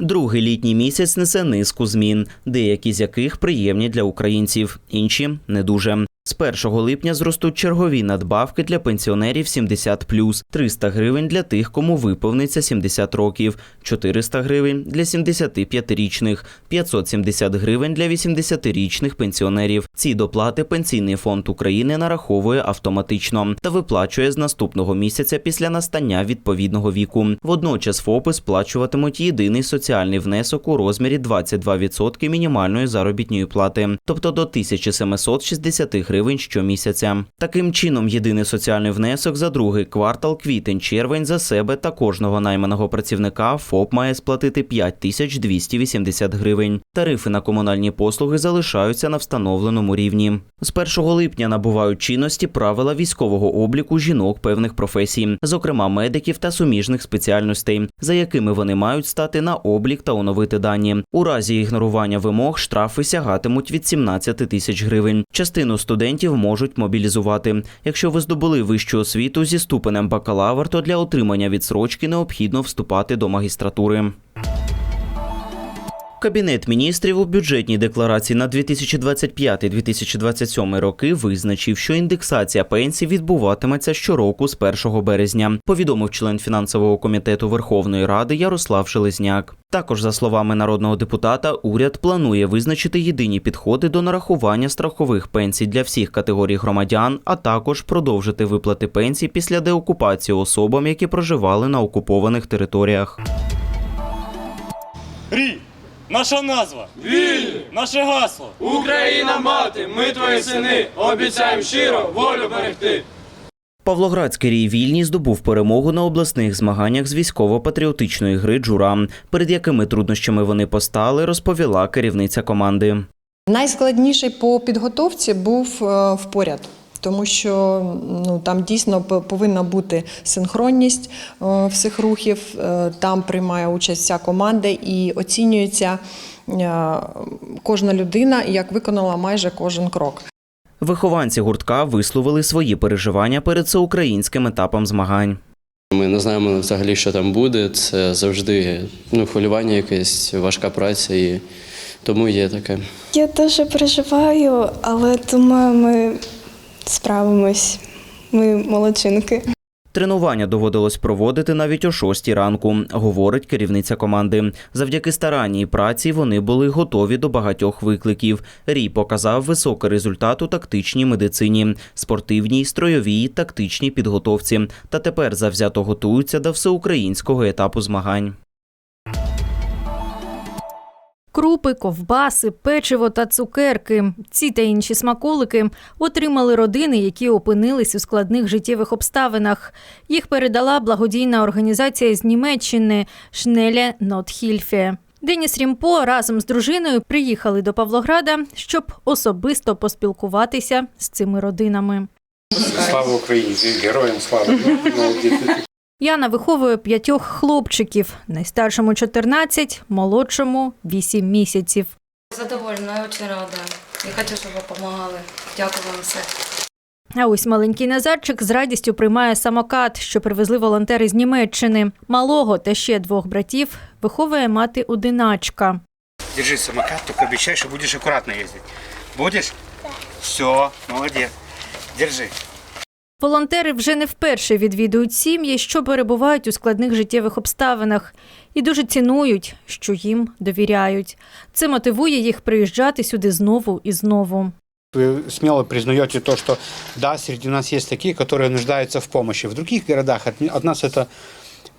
Другий літній місяць несе низку змін, деякі з яких приємні для українців, інші не дуже. З 1 липня зростуть чергові надбавки для пенсіонерів 70+, 300 гривень для тих, кому виповниться 70 років, 400 гривень для 75-річних, 570 гривень для 80-річних пенсіонерів. Ці доплати Пенсійний фонд України нараховує автоматично та виплачує з наступного місяця після настання відповідного віку. Водночас ФОПи сплачуватимуть єдиний соціальний внесок у розмірі 22% мінімальної заробітної плати, тобто до 1760 гривень щомісяця. Таким чином, єдиний соціальний внесок за другий квартал квітень-червень за себе та кожного найманого працівника ФОП має сплатити 5280 гривень. Тарифи на комунальні послуги залишаються на встановленому рівні. З 1 липня набувають чинності правила військового обліку жінок певних професій, зокрема медиків та суміжних спеціальностей, за якими вони мають стати на облік та оновити дані. У разі ігнорування вимог штрафи сягатимуть від 17 тисяч гривень. Частину студентів можуть мобілізувати. Якщо ви здобули вищу освіту зі ступенем бакалавр, то для отримання відсрочки необхідно вступати до магістратури. Кабінет міністрів у бюджетній декларації на 2025-2027 роки визначив, що індексація пенсій відбуватиметься щороку з 1 березня, повідомив член фінансового комітету Верховної Ради Ярослав Шелезняк. Також, за словами народного депутата, уряд планує визначити єдині підходи до нарахування страхових пенсій для всіх категорій громадян, а також продовжити виплати пенсій після деокупації особам, які проживали на окупованих територіях. Рі! Наша назва! Вільні! Наше гасло! Україна мати, ми твої сини, обіцяємо щиро волю берегти. Павлоградський рій вільні здобув перемогу на обласних змаганнях з військово-патріотичної гри Джура. Перед якими труднощами вони постали, розповіла керівниця команди. Найскладніший по підготовці був е, впоряд. Тому що ну там дійсно повинна бути синхронність е, всіх рухів. е, Там приймає участь вся команда і оцінюється е, кожна людина, як виконала майже кожен крок. Вихованці гуртка висловили свої переживання перед всеукраїнським етапом змагань. Ми не знаємо взагалі, що там буде. Це завжди ну, хвилювання якесь, важка праця, і тому є таке. Я дуже переживаю, але думаю, ми справимось. Ми молодчинки. Тренування доводилось проводити навіть о 6 ранку, говорить керівниця команди. Завдяки старанній праці вони були готові до багатьох викликів. Рій показав високий результат у тактичній медицині, спортивній, строєвій, тактичній підготовці. Та тепер завзято готуються до всеукраїнського етапу змагань. Крупи, ковбаси, печиво та цукерки. Ці та інші смаколики отримали родини, які опинились у складних життєвих обставинах. Їх передала благодійна організація з Німеччини Шнеля Нотхільфе. Деніс Рімпо разом з дружиною приїхали до Павлограда, щоб особисто поспілкуватися з цими родинами. Слава Україні! Героям слава! Яна виховує п'ятьох хлопчиків, найстаршому 14, молодшому 8 місяців. Задоволена, я очень рада. Я хочу, щоб ви допомагали. Дякую вам все. А ось маленький Назарчик з радістю приймає самокат, що привезли волонтери з Німеччини. Малого та ще двох братів виховує мати одиначка. Держи самокат, только обещай, что будешь аккуратно ездить. Будешь? Все, молодец. Держи. Волонтери вже не вперше відвідують сім'ї, що перебувають у складних життєвих обставинах, і дуже цінують, що їм довіряють. Це мотивує їх приїжджати сюди знову і знову. Вы смело признаете то, что да, среди нас есть такие, которые нуждаются в помощи. В других городах от, от нас это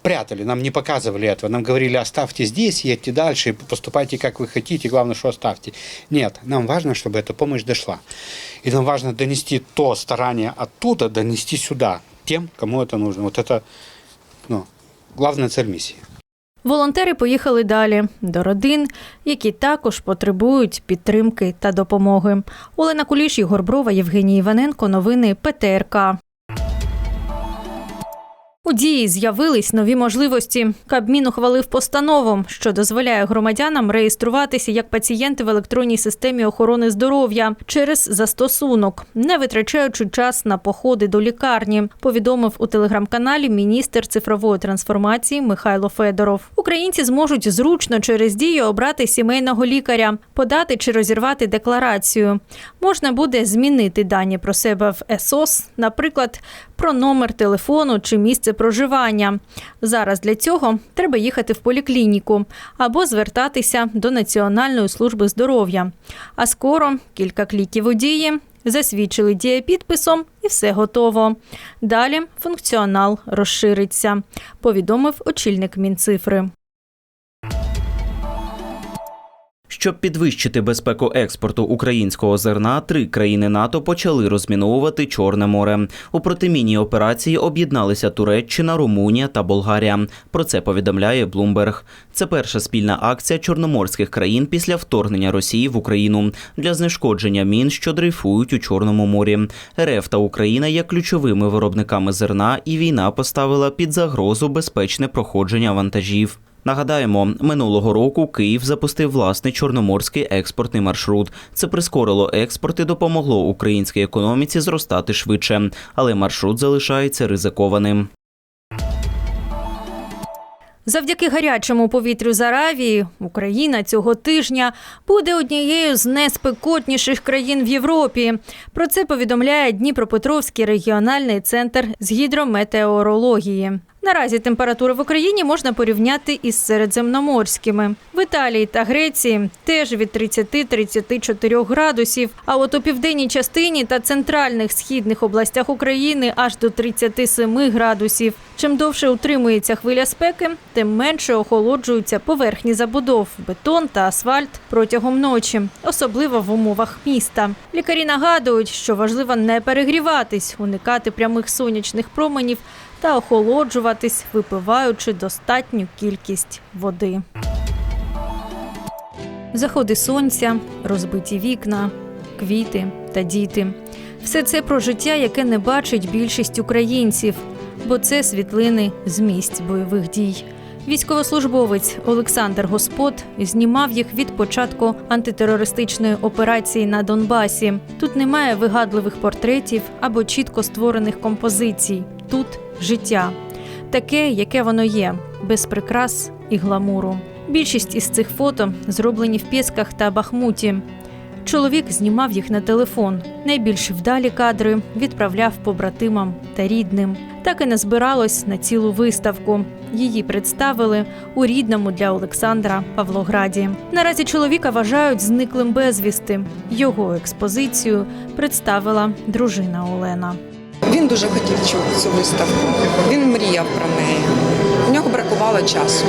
прятали, нам не показывали этого. Нам говорили, оставьте здесь, едьте дальше, и поступайте как вы хотите, главное, что оставьте. Нет, нам важно, чтобы эта помощь дошла. И нам важно донести то старание оттуда, донести сюда, тем, кому это нужно. Вот это ну, главная цель миссии. Волонтери поїхали далі до родин, які також потребують підтримки та допомоги. Олена Куліш, Ігор Брова, Євгеній Іваненко. Новини ПТРК. У дії з'явились нові можливості. Кабмін ухвалив постанову, що дозволяє громадянам реєструватися як пацієнти в електронній системі охорони здоров'я через застосунок, не витрачаючи час на походи до лікарні. Повідомив у телеграм-каналі міністр цифрової трансформації Михайло Федоров. Українці зможуть зручно через дію обрати сімейного лікаря, подати чи розірвати декларацію. Можна буде змінити дані про себе в ЕСОС, наприклад, про номер телефону чи місце проживання. Зараз для цього треба їхати в поліклініку або звертатися до Національної служби здоров'я. А скоро кілька кліків у дії. Засвідчили дієпідписом і все готово. Далі функціонал розшириться, повідомив очільник Мінцифри. Щоб підвищити безпеку експорту українського зерна, три країни НАТО почали розміновувати Чорне море. У протимінній операції об'єдналися Туреччина, Румунія та Болгарія. Про це повідомляє Bloomberg. Це перша спільна акція чорноморських країн після вторгнення Росії в Україну для знешкодження мін, що дрейфують у Чорному морі. РФ та Україна є ключовими виробниками зерна, і війна поставила під загрозу безпечне проходження вантажів. Нагадаємо, минулого року Київ запустив власний чорноморський експортний маршрут. Це прискорило експорт і допомогло українській економіці зростати швидше, але маршрут залишається ризикованим. Завдяки гарячому повітрю з Аравії Україна цього тижня буде однією з найспекотніших країн в Європі. Про це повідомляє Дніпропетровський регіональний центр з гідрометеорології. Наразі температури в Україні можна порівняти із середземноморськими. В Італії та Греції теж від 30-34 градусів. А от у південній частині та центральних східних областях України аж до 37 градусів. Чим довше утримується хвиля спеки, тим менше охолоджуються поверхні забудов, бетон та асфальт протягом ночі, особливо в умовах міста. Лікарі нагадують, що важливо не перегріватись, уникати прямих сонячних променів та охолоджуватись, випиваючи достатню кількість води. Заходи сонця, розбиті вікна, квіти та діти. Все це про життя, яке не бачить більшість українців, бо це світлини з місць бойових дій. Військовослужбовець Олександр Господ знімав їх від початку антитерористичної операції на Донбасі. Тут немає вигадливих портретів або чітко створених композицій. Тут життя, таке, яке воно є, без прикрас і гламуру. Більшість із цих фото зроблені в Пєсках та Бахмуті. Чоловік знімав їх на телефон. Найбільш вдалі кадри відправляв побратимам та рідним. Так і не збиралось на цілу виставку. Її представили у рідному для Олександра Павлограді. Наразі чоловіка вважають зниклим безвісти. Його експозицію представила дружина Олена. Він дуже хотів цю, виставку. Він мріяв про неї. У нього бракувало часу,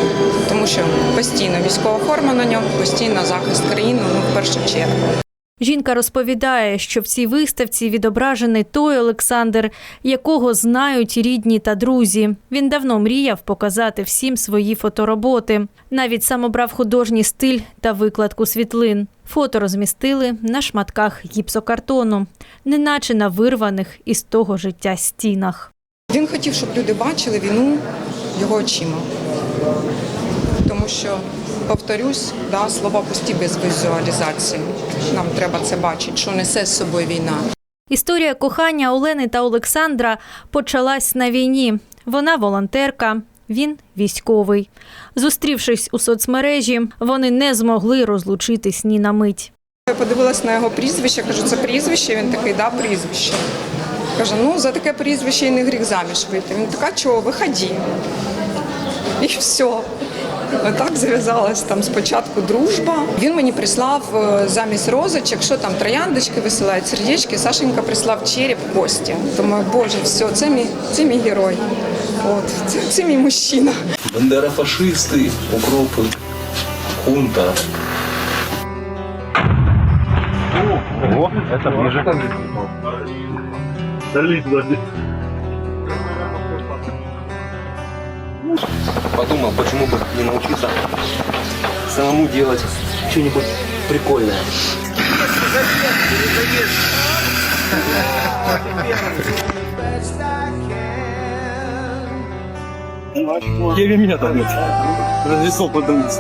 тому що постійно військова форма на ньому, постійно захист країни, ну в першу чергу. Жінка розповідає, що в цій виставці відображений той Олександр, якого знають рідні та друзі. Він давно мріяв показати всім свої фотороботи. Навіть сам обрав художній стиль та викладку світлин. Фото розмістили на шматках гіпсокартону, неначе на вирваних із того життя стінах. Він хотів, щоб люди бачили війну його очима. Тому що, повторюсь, да, слова пусті без візуалізації. Нам треба це бачити, що несе з собою війна. Історія кохання Олени та Олександра почалась на війні. Вона волонтерка, він військовий. Зустрівшись у соцмережі, вони не змогли розлучитись ні на мить. Я подивилась на його прізвище, кажу, це прізвище. Він такий, да, прізвище. Каже, ну за таке прізвище і не гріх заміж вийти. Він така, чого, виходи. І все. Так зав'язалась там спочатку дружба. Він мені прислав е, замість розочок, що там трояндочки висилають, сердечки. Сашенька прислав череп кості. Думаю, боже, все, це мій, це мій герой. От, це, це мій мужчина. Бандера фашисти, укропи, хунта. Ого, это ближе. Подумал, почему бы не научиться самому делать что-нибудь прикольное. Киви меня там. Разрисовал подумать.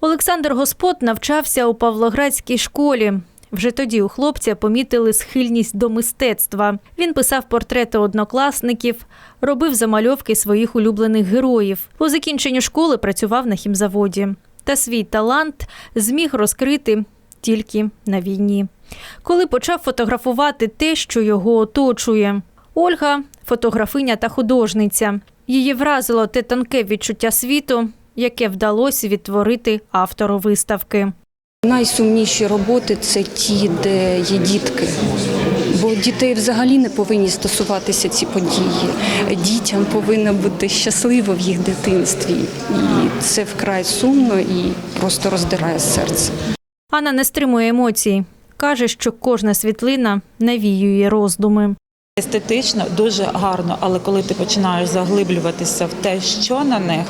Олександр Господ навчався у Павлоградській школі. Вже тоді у хлопця помітили схильність до мистецтва. Він писав портрети однокласників, робив замальовки своїх улюблених героїв. По закінченню школи працював на хімзаводі. Та свій талант зміг розкрити тільки на війні. Коли почав фотографувати те, що його оточує. Ольга фотографиня та художниця. Її вразило те тонке відчуття світу, яке вдалося відтворити автору виставки. Найсумніші роботи це ті, де є дітки. Бо дітей взагалі не повинні стосуватися ці події. Дітям повинно бути щасливо в їх дитинстві. І це вкрай сумно і просто роздирає серце. Анна не стримує емоцій. Каже, що кожна світлина навіює роздуми. Естетично дуже гарно, але коли ти починаєш заглиблюватися в те, що на них,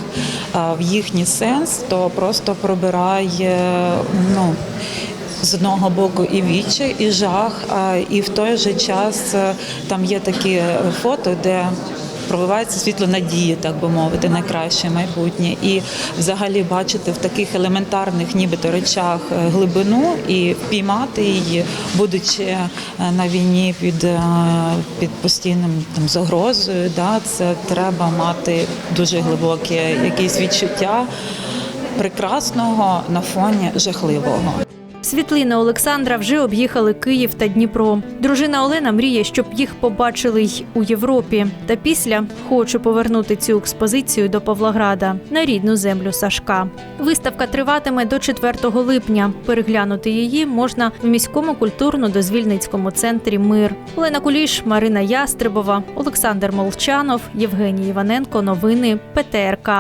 в їхній сенс, то просто пробирає ну, з одного боку і вічі, і жах, і в той же час е, там є такі фото, де пробивається світло надії, так би мовити, на краще майбутнє. І взагалі бачити в таких елементарних, нібито речах е, глибину і впіймати її, будучи е, на війні під, е, під постійним там загрозою. Да, це треба мати дуже глибоке якесь відчуття прекрасного на фоні жахливого. Світлини Олександра вже об'їхали Київ та Дніпро. Дружина Олена мріє, щоб їх побачили й у Європі. Та після хоче повернути цю експозицію до Павлограда на рідну землю Сашка. Виставка триватиме до 4 липня. Переглянути її можна в міському культурно-дозвільницькому центрі Мир. Олена Куліш, Марина Ястребова, Олександр Молчанов, Євгеній Іваненко. Новини ПТРК.